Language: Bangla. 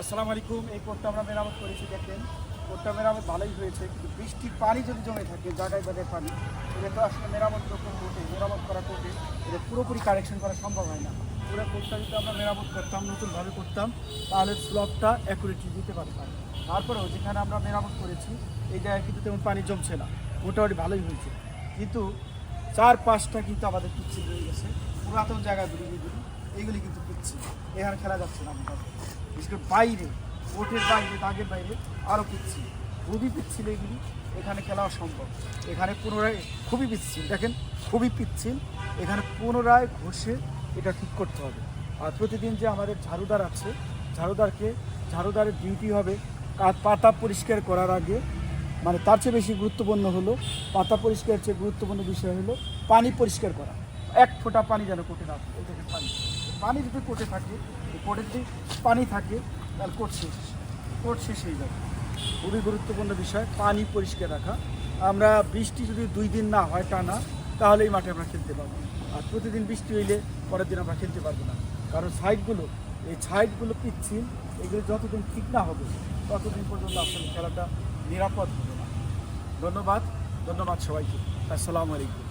আসসালামু আলাইকুম। এই কোর্টটা আমরা মেরামত করেছি, দেখেন। কোর্টটা মেরামত ভালোই হয়েছে, কিন্তু বৃষ্টির পানি যদি জমে থাকে, জায়গায় জায়গায় পানি, এটা তো আসলে মেরামত যখন কোর্টে, মেরামত করা কোর্টে, এটা পুরোপুরি কারেকশন করা সম্ভব হয় না। পুরো কোর্টটা যদি আমরা মেরামত করতাম, নতুনভাবে করতাম, তাহলে স্লবটা অ্যাকুরেটলি দিতে পারতাম। তারপরেও যেখানে আমরা মেরামত করেছি, এই জায়গায় কিন্তু তেমন পানি জমছে না। মোটামুটি ভালোই হয়েছে। কিন্তু চার পাঁচটা কিন্তু আমাদের পিচ্ছিল হয়ে গেছে। পুরাতন জায়গাগুলি এইগুলি কিন্তু পিচ্ছিল। এখানে খেলা যাচ্ছে না বিশেষ বাইরে, কোর্টের বাইরে, দাগের বাইরে আরও পিচ্ছিল খুবই পিচ্ছিল এগুলি। এখানে খেলা অসম্ভব। এখানে পুনরায় খুবই পিচ্ছিল। দেখেন, খুবই পিচ্ছিল। এখানে পুনরায় ঘষে এটা ঠিক করতে হবে। আর প্রতিদিন যে আমাদের ঝাড়ুদার আছে, ঝাড়ুদারকে, ঝাড়ুদারের ডিউটি হবে পাতা পরিষ্কার করার আগে। মানে তার চেয়ে বেশি গুরুত্বপূর্ণ হলো, পাতা পরিষ্কার চেয়ে গুরুত্বপূর্ণ বিষয় হলো পানি পরিষ্কার করা। এক ফোঁটা পানি যেন কোটে থাকে। এই পানি। পানি যদি কোটে থাকে কোটে যদি পানি থাকে, তাহলে কোট শেষ। কোট শেষ হয়ে যাবে। খুবই গুরুত্বপূর্ণ বিষয়, পানি পরিষ্কার রাখা। আমরা বৃষ্টি যদি দুই দিন না হয় টানা, তাহলে এই মাঠে আমরা খেলতে পারব আর প্রতিদিন বৃষ্টি হইলে পরের দিন আমরা খেলতে পারব না। কারণ সাইডগুলো, এই সাইডগুলো পিচ্ছিল, এগুলো যতদিন ঠিক না হবে, ততদিন পর্যন্ত আসলে খেলাটা নিরাপদ হবে না। ধন্যবাদ ধন্যবাদ সবাইকে। আসসালামু আলাইকুম।